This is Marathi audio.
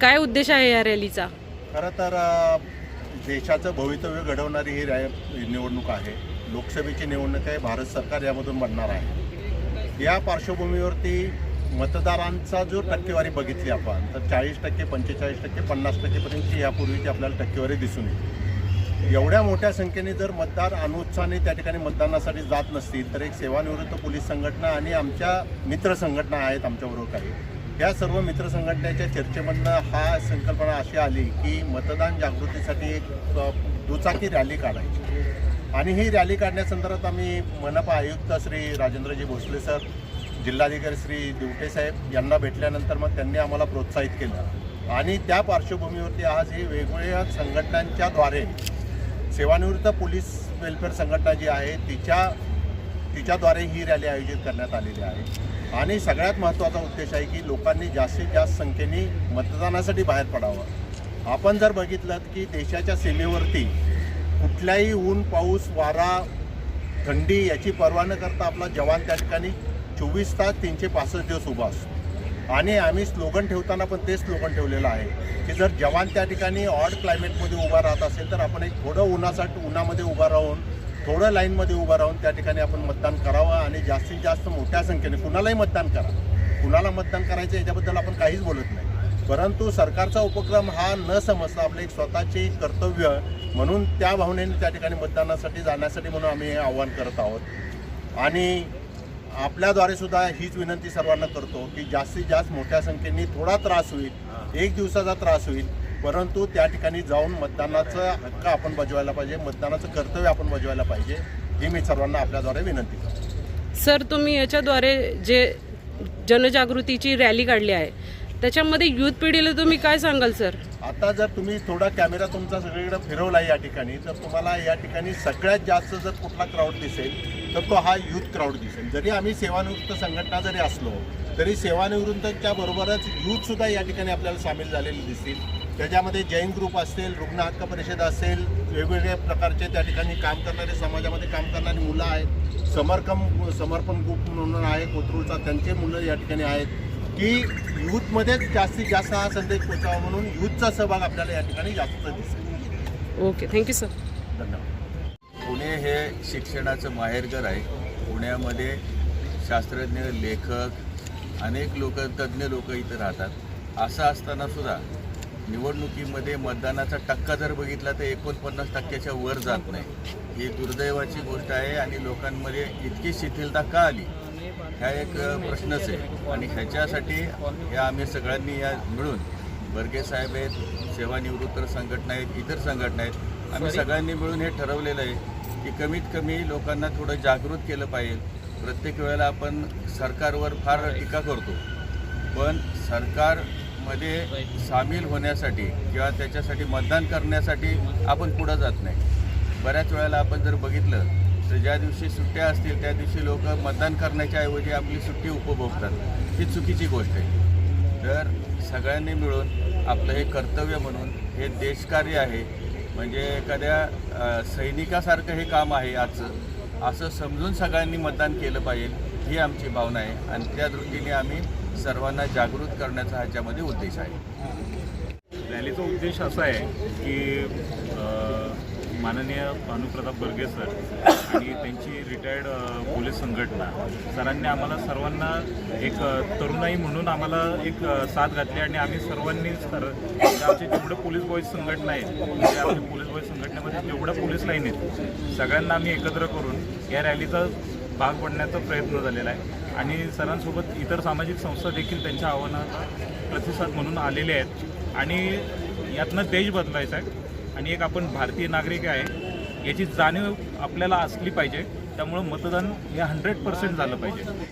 काय उद्देश आहे या रॅलीचा? खरं तर देशाचं भवितव्य घडवणारी ही रॅ निवडणूक आहे. लोकसभेची निवडणूक आहे. भारत सरकार यामधून बनणार आहे. या पार्श्वभूमीवरती मतदारांचा जो टक्केवारी बघितली आपण तर चाळीस टक्के पंचेचाळीस टक्के पन्नास टक्केपर्यंतची यापूर्वीची आपल्याला टक्केवारी दिसून येईल एवढ्या मोठ्या संख्येने जर मतदार अनुत्साहाने त्या ठिकाणी मतदानासाठी जात नसतील तर एक सेवानिवृत्त पोलीस संघटना आणि आमच्या मित्र संघटना आहेत आमच्याबरोबर काही. या सर्व मित्र संघटनेच्या चर्चेमधनं हा संकल्पना अशी आली की मतदान जागृतीसाठी एक दुचाकी रॅली काढायची. आणि ही रॅली काढण्यासंदर्भात आम्ही मनपा आयुक्त श्री राजेंद्रजी भोसले सर जिल्हाधिकारी श्री दिवटे साहेब यांना भेटल्यानंतर मग त्यांनी आम्हाला प्रोत्साहित केलं. आणि त्या पार्श्वभूमीवरती आज ही वेगवेगळ्या संघटनांच्याद्वारे सेवानिवृत्त पोलीस वेलफेअर संघटना जी आहे तिच्या तिच्याद्वारे ही रॅली आयोजित करण्यात आलेली आहे. आणि सगळ्यात महत्त्वाचा उद्देश आहे की लोकांनी जास्तीत जास्त संख्येने मतदानासाठी बाहेर पडावं. आपण जर बघितलं की देशाच्या सीमेवरती कुठल्याही ऊन पाऊस वारा थंडी याची पर्वा न करता आपला जवान त्या ठिकाणी चोवीस तास तीनशे पासष्ट दिवस उभा असतो. आणि आम्ही स्लोगन ठेवताना पण ते स्लोगन ठेवलेलं आहे की जर जवान त्या ठिकाणी ऑड क्लायमेटमध्ये उभा राहत असेल तर आपण एक थोडं उन्हासाठी उन्हामध्ये उभा राहून थोडं लाईनमध्ये उभं राहून त्या ठिकाणी आपण मतदान करावं आणि जास्तीत जास्त मोठ्या संख्येने कुणालाही मतदान करा. कुणाला मतदान करायचं याच्याबद्दल आपण काहीच बोलत नाही. परंतु सरकारचा उपक्रम हा न समजता आपलं एक स्वतःचे कर्तव्य म्हणून त्या भावनेने त्या ठिकाणी मतदानासाठी जाण्यासाठी म्हणून आम्ही हे आव्हान करत आहोत. आणि आपल्याद्वारे सुद्धा हीच विनंती सर्वांना करतो की जास्तीत जास्त मोठ्या संख्येने थोडा त्रास होईल. एक दिवसाचा त्रास होईल. परंतु त्या ठिकाणी जाऊन मतदानाचा हक्क आपण बजवायला पाहिजे मतदानाचं कर्तव्य आपण बजवायला पाहिजे ही मी सर्वांना आपल्याद्वारे विनंती करतो. सर तुम्ही याच्याद्वारे जे जनजागृतीची रॅली काढली आहे त्याच्यामध्ये युथ पिढीला तुम्ही काय सांगाल सर? आता जर तुम्ही थोडा कॅमेरा तुमचा सगळीकडे फिरवला या ठिकाणी तर तुम्हाला या ठिकाणी सगळ्यात जास्त जर कुठला क्राऊड दिसेल तर तो हा युथ क्राऊड दिसेल. जरी आम्ही सेवानिवृत्त संघटना जरी असलो तरी सेवानिवृत्तच्या बरोबरच युथ सुद्धा या ठिकाणी आपल्याला सामील झालेले दिसतील. त्याच्यामध्ये जैन ग्रुप असेल रुग्ण हक्क परिषद असेल वेगवेगळ्या प्रकारचे त्या ठिकाणी काम करणारे समाजामध्ये काम करणारी मुलं आहेत. समर्पण समर्पण ग्रुप म्हणून आहे कोथरूडचा. त्यांचे मुलं या ठिकाणी आहेत. की यूथमध्येच जास्तीत जास्त हा संदेश पोचावा म्हणून यूथचा सहभाग आपल्याला या ठिकाणी जास्त दिसेल. Okay thank you sir. धन्यवाद. पुणे हे शिक्षणाचं माहेरघर आहे. पुण्यामध्ये शास्त्रज्ञ लेखक अनेक लोक तज्ज्ञ लोक इथं राहतात. असं असताना सुद्धा निवडणुकीमध्ये मतदानाचा टक्का जर बघितला तर एकोणपन्नास टक्क्याच्या वर जात नाही. ही दुर्दैवाची गोष्ट आहे आणि लोकांमध्ये इतकी शिथिलता का आली? ह्या एक प्रश्नच आहे. आणि ह्याच्यासाठी या आम्ही सगळ्यांनी या मिळून बर्गे साहेब आहेत सेवानिवृत्त संघटना आहेत इतर संघटना आहेत आम्ही सगळ्यांनी मिळून हे ठरवलेलं आहे की कमीत कमी लोकांना थोडं जागृत केलं पाहिजे. प्रत्येक वेळेला आपण सरकारवर फार टीका करतो. पण मध्ये सामील होण्यासाठी किंवा त्याच्यासाठी मतदान करण्यासाठी आपण पुढं जात नाही. बऱ्याच वेळेला आपण जर बघितलं तर ज्या दिवशी सुट्ट्या असतील त्या दिवशी लोक मतदान करण्याच्या ऐवजी आपली सुट्टी उपभोगतात. ही चुकीची गोष्ट आहे. तर सगळ्यांनी मिळून आपलं हे कर्तव्य म्हणून हे देशकार्य आहे. म्हणजे एखाद्या सैनिकासारखं हे काम आहे आजचं. असं समजून सगळ्यांनी मतदान केलं पाहिजे ही आमची भावना आहे. आणि त्या दृष्टीने आम्ही सर्वांना जागृत करण्याचा ह्याच्यामध्ये उद्देश आहे. रॅलीचा उद्देश असा आहे की माननीय भानुप्रताप बर्गे सर आणि त्यांची रिटायर्ड पोलीस संघटना सरांनी आम्हाला सर्वांना एक तरुणाई म्हणून आम्हाला एक साथ घातली आणि आम्ही सर्वांनी सर आमचे जेवढं पोलीस बॉईज संघटना आहेत म्हणजे आपल्या पोलीस बॉईज संघटनेमध्ये जेवढ्या पोलीस लाईन आहेत सगळ्यांना आम्ही एकत्र करून या रॅलीचा भाग पडण्याचा प्रयत्न झालेला आहे. आणि सरांसोबत इतर सामाजिक संस्था देखील त्यांच्या आव्हानाला प्रतिसाद म्हणून आलेले आहेत. आणि यातनं देश बदलायचा आहे. आणि एक आपण भारतीय नागरिक आहे याची जाणीव आपल्याला असली पाहिजे. त्यामुळं मतदान हे हंड्रेड पर्सेंट झालं पाहिजे.